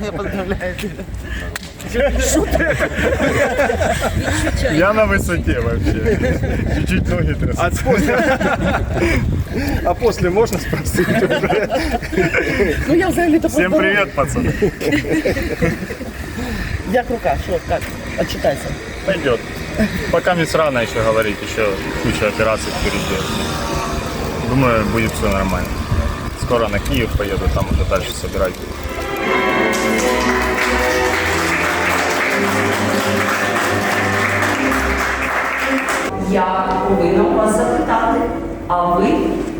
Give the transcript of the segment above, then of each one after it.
представляете? Я на высоте вообще. Чуть-чуть ноги трясут. А после, а после можно спросить? Ну я взагалі то Всем привет, пацаны. Як рука, що, як? Отчитайся. Пойдет. Пока не рано еще говорить, еще куча операций впереди. Думаю, будет все нормально. Скоро на Киев поеду, там уже дальше собирать. Я повинна у вас запитати, а ви,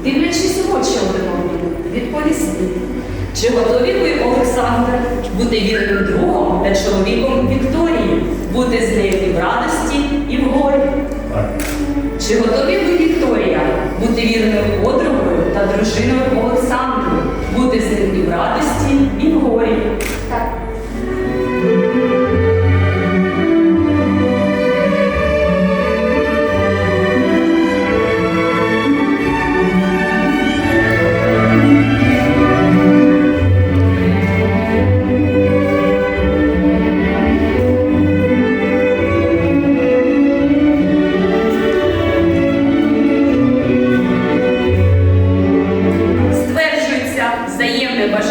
дивлячись в очі один одному, відповісти. Чи готові ви, Олександре, бути вірним другом та чоловіком Вікторії, бути з нею і в радості, і в горі? Чи готові ви, Вікторія, бути вірною подругою та дружиною Олександру, бути з ним і в радості,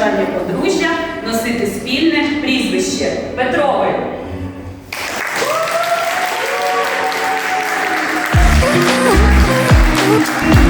бажання подружжя носити спільне прізвище Петрови. Ooh.